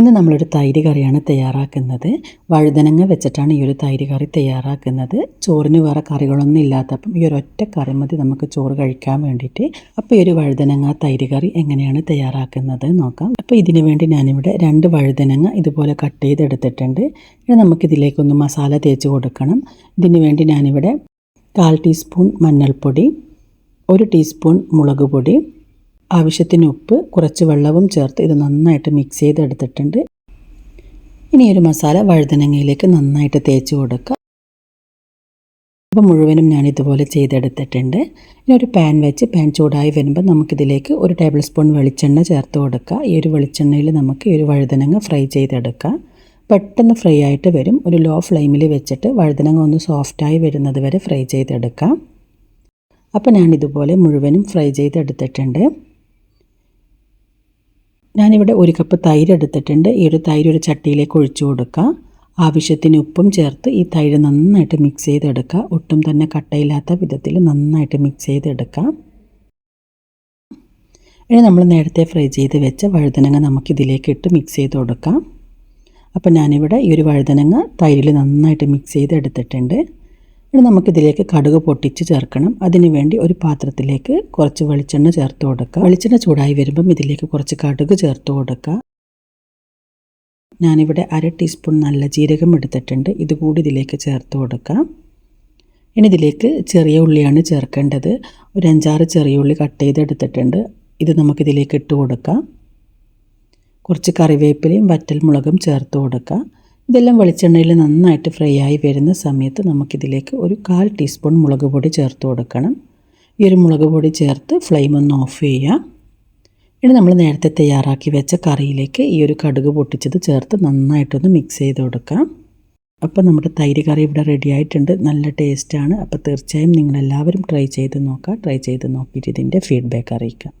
ഇന്ന് നമ്മളൊരു തൈര് കറിയാണ് തയ്യാറാക്കുന്നത്. വഴുതനങ്ങ വെച്ചിട്ടാണ് ഈ ഒരു തൈര് കറി തയ്യാറാക്കുന്നത്. ചോറിന് വേറെ കറികളൊന്നും ഇല്ലാത്തപ്പം ഈ ഒരു ഒറ്റ കറി മതി നമുക്ക് ചോറ് കഴിക്കാൻ വേണ്ടിയിട്ട്. അപ്പോൾ ഈ ഒരു വഴുതനങ്ങ തൈര് കറി എങ്ങനെയാണ് തയ്യാറാക്കുന്നത് നോക്കാം. അപ്പോൾ ഇതിന് വേണ്ടി ഞാനിവിടെ രണ്ട് വഴുതനങ്ങ ഇതുപോലെ കട്ട് ചെയ്തെടുത്തിട്ടുണ്ട്. ഇനി നമുക്കിതിലേക്കൊന്ന് മസാല തേച്ച് കൊടുക്കണം. ഇതിന് വേണ്ടി ഞാനിവിടെ കാൽ ടീസ്പൂൺ മഞ്ഞൾപ്പൊടി ഒരു ടീസ്പൂൺ മുളക് പൊടി ആവശ്യത്തിന് ഉപ്പ് കുറച്ച് വെള്ളവും ചേർത്ത് ഇത് നന്നായിട്ട് മിക്സ് ചെയ്തെടുത്തിട്ടുണ്ട്. ഇനി ഒരു മസാല വഴുതനങ്ങയിലേക്ക് നന്നായിട്ട് തേച്ച് കൊടുക്കുക അപ്പോൾ മുഴുവനും ഞാൻ ഇതുപോലെ ചെയ്തെടുത്തിട്ടുണ്ട്. ഇനി ഒരു പാൻ വെച്ച് പാൻ ചൂടായി വരുമ്പോൾ നമുക്കിതിലേക്ക് ഒരു ടേബിൾ സ്പൂൺ വെളിച്ചെണ്ണ ചേർത്ത് കൊടുക്കുക ഈ ഒരു വെളിച്ചെണ്ണയിൽ നമുക്ക് ഈ ഒരു വഴുതനങ്ങ ഫ്രൈ ചെയ്തെടുക്കാം. പെട്ടെന്ന് ഫ്രൈ ആയിട്ട് വരും. ഒരു ലോ ഫ്ലെയിമിൽ വെച്ചിട്ട് വഴുതനങ്ങ ഒന്ന് സോഫ്റ്റായി വരുന്നത് വരെ ഫ്രൈ ചെയ്തെടുക്കാം. അപ്പോൾ ഞാൻ ഇതുപോലെ മുഴുവനും ഫ്രൈ ചെയ്തെടുത്തിട്ടുണ്ട്. ഞാനിവിടെ ഒരു കപ്പ് തൈര് എടുത്തിട്ടുണ്ട്. ഈ ഒരു തൈര് ഒരു ചട്ടിയിലേക്ക് ഒഴിച്ചു കൊടുക്കുക ആവശ്യത്തിന് ഉപ്പും ചേർത്ത് ഈ തൈര് നന്നായിട്ട് മിക്സ് ചെയ്തെടുക്കുക ഒട്ടും തന്നെ കട്ടയില്ലാത്ത വിധത്തിൽ നന്നായിട്ട് മിക്സ് ചെയ്തെടുക്കുക ഇനി നമ്മൾ നേരത്തെ ഫ്രൈ ചെയ്ത് വെച്ച വഴുതനങ്ങ നമുക്കിതിലേക്ക് ഇട്ട് മിക്സ് ചെയ്ത് കൊടുക്കാം. അപ്പോൾ ഞാനിവിടെ ഈ ഒരു വഴുതനങ്ങ തൈരിൽ നന്നായിട്ട് മിക്സ് ചെയ്ത് എടുത്തിട്ടുണ്ട് ഇനി നമുക്കിതിലേക്ക് കടുക് പൊട്ടിച്ച് ചേർക്കണം. അതിനുവേണ്ടി ഒരു പാത്രത്തിലേക്ക് കുറച്ച് വെളിച്ചെണ്ണ ചേർത്ത് കൊടുക്കുക. വെളിച്ചെണ്ണ ചൂടായി വരുമ്പം ഇതിലേക്ക് കുറച്ച് കടുക് ചേർത്ത് കൊടുക്കുക. ഞാനിവിടെ അര ടീസ്പൂൺ നല്ല ജീരകം എടുത്തിട്ടുണ്ട്. ഇതുകൂടി ഇതിലേക്ക് ചേർത്ത് കൊടുക്കാം. ഇനി ഇതിലേക്ക് ചെറിയ ഉള്ളിയാണ് ചേർക്കേണ്ടത്. ഒരു അഞ്ചാറ് ചെറിയ ഉള്ളി കട്ട് ചെയ്തെടുത്തിട്ടുണ്ട്. ഇത് നമുക്കിതിലേക്ക് ഇട്ട് കൊടുക്കാം. കുറച്ച് കറിവേപ്പിലയും വറ്റൽമുളകും ചേർത്ത് കൊടുക്കാം. ഇതെല്ലാം വെളിച്ചെണ്ണയിൽ നന്നായിട്ട് ഫ്രൈ ആയി വരുന്ന സമയത്ത് നമുക്കിതിലേക്ക് ഒരു കാൽ ടീസ്പൂൺ മുളക് പൊടി ചേർത്ത് കൊടുക്കണം. ഈ ഒരു മുളക് പൊടി ചേർത്ത് ഫ്ലെയിം ഒന്ന് ഓഫ് ചെയ്യുക. ഇനി നമ്മൾ നേരത്തെ തയ്യാറാക്കി വെച്ച കറിയിലേക്ക് ഈ ഒരു കടുക് പൊട്ടിച്ചത് ചേർത്ത് നന്നായിട്ടൊന്ന് മിക്സ് ചെയ്ത് കൊടുക്കാം. അപ്പോൾ നമ്മുടെ തൈര് കറി ഇവിടെ റെഡി ആയിട്ടുണ്ട്. നല്ല ടേസ്റ്റാണ് അപ്പോൾ തീർച്ചയായും നിങ്ങളെല്ലാവരും ട്രൈ ചെയ്ത് നോക്കുക. ട്രൈ ചെയ്ത് നോക്കിയിട്ട് ഇതിന്റെ ഫീഡ്ബാക്ക് അറിയിക്കാം